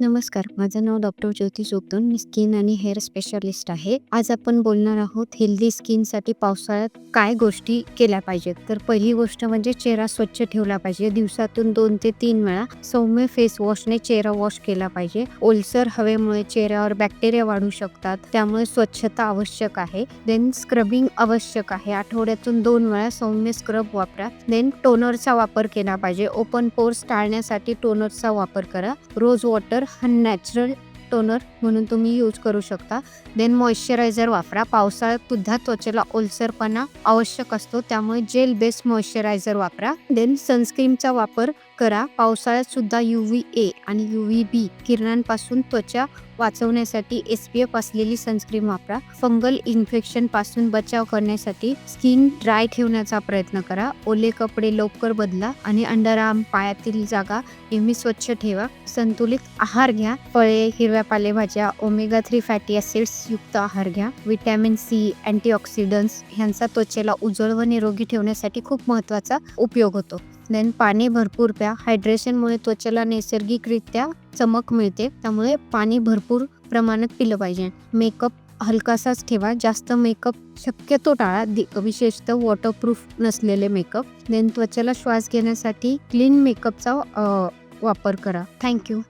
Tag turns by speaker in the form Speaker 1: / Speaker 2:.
Speaker 1: नमस्कार माझं नाव डॉक्टर ज्योती जोगदन मी स्किन आणि हेअर स्पेशलिस्ट आहे. आज आपण बोलणार आहोत हेल्दी स्किनसाठी पावसाळ्यात काय गोष्टी केल्या पाहिजेत? तर पहिली गोष्ट म्हणजे चेहरा स्वच्छ ठेवला पाहिजे. दिवसातून दोन ते तीन वेळा सौम्य फेस वॉशने चेहरा वॉश केला पाहिजे. ओलसर हवेमुळे चेहऱ्यावर बॅक्टेरिया वाढू शकतात त्यामुळे स्वच्छता आवश्यक आहे. देन स्क्रबिंग आवश्यक आहे. आठवड्यातून दोन वेळा सौम्य स्क्रब वापरा. देन टोनरचा वापर केला पाहिजे. ओपन पोर्स टाळण्यासाठी टोनरचा वापर करा. रोज वॉटर हा नॅचरल टोनर म्हणून तुम्ही यूज करू शकता. देन मॉइश्चरायझर वापरा. पावसाळ्यात सुद्धा त्वचेला ओलसरपणा आवश्यक असतो. त्यामुळे जेल बेस्ड मॉइश्चरायझर वापरा. देन सनस्क्रीमचा वापर करा. पावसाळ्यात सुद्धा यू व्ही ए आणि यू व्ही बी किरणांपासून त्वचा वाचवण्यासाठी एस पी एफ असलेली सनस्क्रीन वापरा. फंगल इन्फेक्शनपासून बचाव करण्यासाठी स्किन ड्राय ठेवण्याचा प्रयत्न करा. ओले कपडे लवकर बदला आणि अंडरआर्म पायातील जागा नेहमी स्वच्छ ठेवा. संतुलित आहार घ्या. फळे हिरव्या पालेभाज्या ओमेगा थ्री फॅटी ऍसिड्स युक्त आहार घ्या. विटॅमिन सी अँटीऑक्सिडंट्स ह्यांचा त्वचेला उजळ व निरोगी ठेवण्यासाठी खूप महत्त्वाचा उपयोग होतो. देन पाणी भरपूर प्या. हायड्रेशनमुळे त्वचेला नैसर्गिकरित्या चमक मिळते. त्यामुळे पाणी भरपूर प्रमाणात पिलं पाहिजे. मेकअप हलकासाच ठेवा. जास्त मेकअप शक्यतो टाळा. दि- विशेषतः वॉटरप्रूफ नसलेले मेकअप देन त्वचेला श्वास घेण्यासाठी क्लीन मेकअपचा वापर करा. थँक्यू